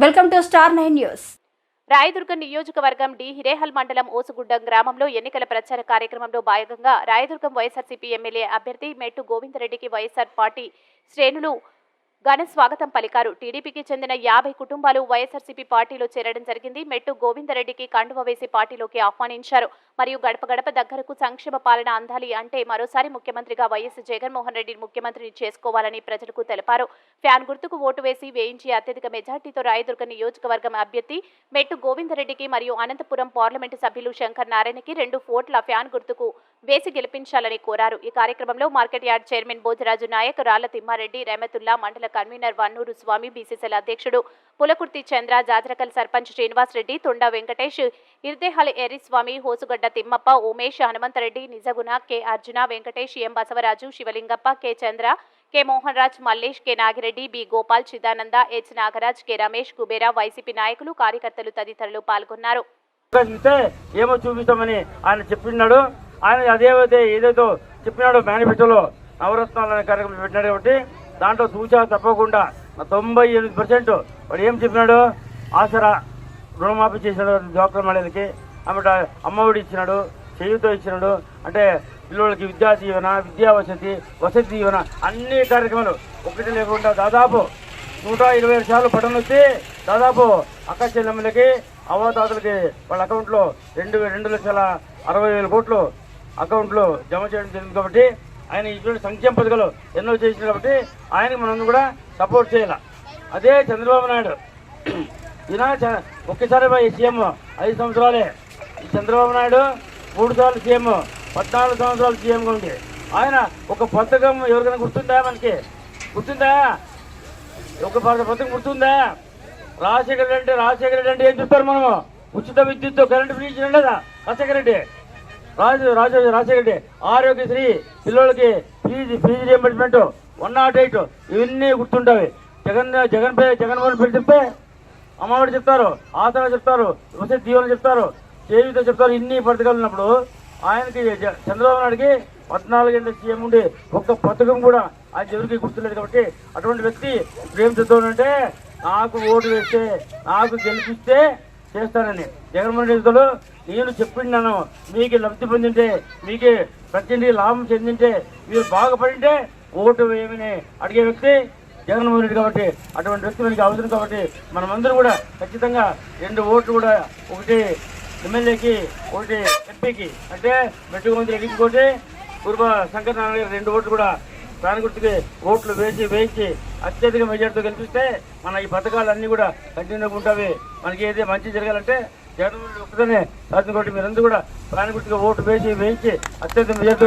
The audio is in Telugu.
Welcome to star nine news Rayadurgam నియోజకవర్గం డి హిరేహల్ మండలం ఓసుగుడ్డం గ్రామంలో ఎన్నికల ప్రచార కార్యక్రమంలో భాగంగా రాయదుర్గం వైఎస్ఆర్సీపీ ఎమ్మెల్యే అభ్యర్థి మెట్టు గోవిందరెడ్డికి వైఎస్ఆర్ పార్టీ శ్రేణులు ఘన స్వాగతం పలికారు. టీడీపీకి చెందిన యాభై కుటుంబాలు వైఎస్ఆర్సీపీ పార్టీలో చేరడం జరిగింది. మెట్టు గోవిందరెడ్డికి కండువ వేసి పార్టీలోకి ఆహ్వానించారు. మరియు గడప గడప దగ్గరకు సంక్షేమ పాలన అందాలి అంటే మరోసారి ముఖ్యమంత్రిగా వైఎస్ జగన్మోహన్ రెడ్డి ముఖ్యమంత్రిని చేసుకోవాలని ప్రజలకు తెలిపారు. ఫ్యాన్ గుర్తుకు ఓటు వేసి వేయించి అత్యధిక మెజార్టీతో రాయదుర్గ నియోజకవర్గం అభ్యర్థి మెట్టు గోవిందరెడ్డికి మరియు అనంతపురం పార్లమెంటు సభ్యులు శంకర్ నారాయణకి రెండు ఓట్ల ఫ్యాన్ గుర్తుకు వేసి గెలిపించాలని కోరారు. ఈ కార్యక్రమంలో market yard chairman Bhojaraju Naik Ralla Thimmareddy Rahmatulla మండల కన్వీనర్ వన్నూరు స్వామి బీసీసీల అధ్యక్షుడు Pulakurthi Chandra Jajarakal sarpanch Srinivas Reddy Venkatesh Irdehal Erriswamy Hosugadda Thimmappa Umesh Hanumanthareddy Nijaguna K Arjuna Venkatesh M Basavaraju Shivalingappa K Chandra K Mohan Raj Mallesh K Nagireddy B Gopal Chidananda H Nagaraj K Ramesh Kubera YCP నాయకులు కార్యకర్తలు తదితరులు పాల్గొన్నారు. ఏమో చూపిస్తామని ఆయన చెప్పినాడు. ఆయన అదేవైతే ఏదైతే చెప్పినాడో మేనిఫెస్టోలో నవరత్నాలు అనే కార్యక్రమం పెట్టినాడు కాబట్టి దాంట్లో సూచన తప్పకుండా తొంభై ఎనిమిది పర్సెంట్ వాడు ఏం చెప్పినాడు? ఆసరా రుణమాఫీ చేసినాడు డాక్టర్ మహిళలకి ఆమె అమ్మఒడి ఇచ్చినాడు చేయుతో ఇచ్చినాడు అంటే పిల్లలకి విద్యా దీవెన విద్యా వసతి వసతి దీవెన అన్ని కార్యక్రమాలు ఒకటి లేకుండా దాదాపు నూట ఇరవై ఐదు సార్లు పట్టణం వచ్చి దాదాపు అక్క చెల్లెమ్మలకి అవ్వతాతలకి వాళ్ళ అకౌంట్లో రెండు రెండు లక్షల అరవై వేల కోట్లు అకౌంట్లో జమ చేయడం జరిగింది కాబట్టి ఆయన ఇటువంటి సంక్షేమ పథకాలు ఎన్నో చేసిన కాబట్టి ఆయనకి మనం కూడా సపోర్ట్ చేయాలి. అదే చంద్రబాబు నాయుడు. ఈయన ఒక్కసారి ఒకేసారి సీఎం ఐదు సంవత్సరాలే. చంద్రబాబు నాయుడు మూడు సార్లు సీఎం పద్నాలుగు సంవత్సరాలు సీఎంగా ఉంది ఆయన ఒక పథకం ఎవరికైనా గుర్తుందా మనకి? గుర్తుందా? ఒక పథకం గుర్తుందా? రాజశేఖర రెడ్డి రాజశేఖర రెడ్డి అంటే ఏం చెప్పారు మనము? ఉచిత విద్యుత్ కరెంటు ఫ్రీ ఇచ్చిన లేదా రాజశేఖర రెడ్డి? రాజు రాజు రాజశేఖరెడ్డి ఆరోగ్యశ్రీ పిల్లలకి fees fees reimbursement one nought eight ఇవన్నీ గుర్తుంటాయి. జగన్ జగన్ పే జగన్మోహన్ రెడ్డి చెప్తే అమ్మఒడి చెప్తారు ఆసరా చెప్తారు వసతి దీవెన చెప్తారు చేయుత చెప్తారు ఇన్ని పథకాలు ఉన్నప్పుడు ఆయనకి చంద్రబాబు నాయుడికి పద్నాలుగేళ్ళ సీఎం ఉండి ఒక్క పథకం కూడా ఆయన ఎవరికి గుర్తులేదు కాబట్టి అటువంటి వ్యక్తి ఏం చెప్తాడంటే నాకు ఓటు వేస్తే నాకు గెలిపిస్తే చేస్తానని జగన్మోహన్ రెడ్డితో నేను చెప్పిండాను. మీకు లబ్ధి పొందింటే మీకు ప్రతినిధి లాభం చెందింటే మీరు బాగుపడింటే ఓటు వేయమని అడిగే వ్యక్తి జగన్మోహన్ రెడ్డి కాబట్టి అటువంటి వ్యక్తి మనకి అవసరం కాబట్టి మనమందరం కూడా ఖచ్చితంగా రెండు ఓట్లు కూడా ఒకటి ఎమ్మెల్యేకి ఒకటి ఎంపీకి అంటే మెట్టుకు రెడ్డికి ఒకటి పూర్వ శంకర్ నారాయణ రెండు ఓట్లు కూడా దాని గుర్తుకి ఓట్లు వేసి వేయించి అత్యధిక మెజార్టీతో కనిపిస్తే మన ఈ పథకాలు అన్నీ కూడా కంటిన్యూగా ఉంటాయి మనకి ఏదైతే మంచి జరగాలంటే జగన్మోహన్ ఒక్కదనే. సాధ్యం మీరందరూ కూడా దాని గుర్తుగా ఓట్లు వేసి వేయించి అత్యధిక మెజార్టీ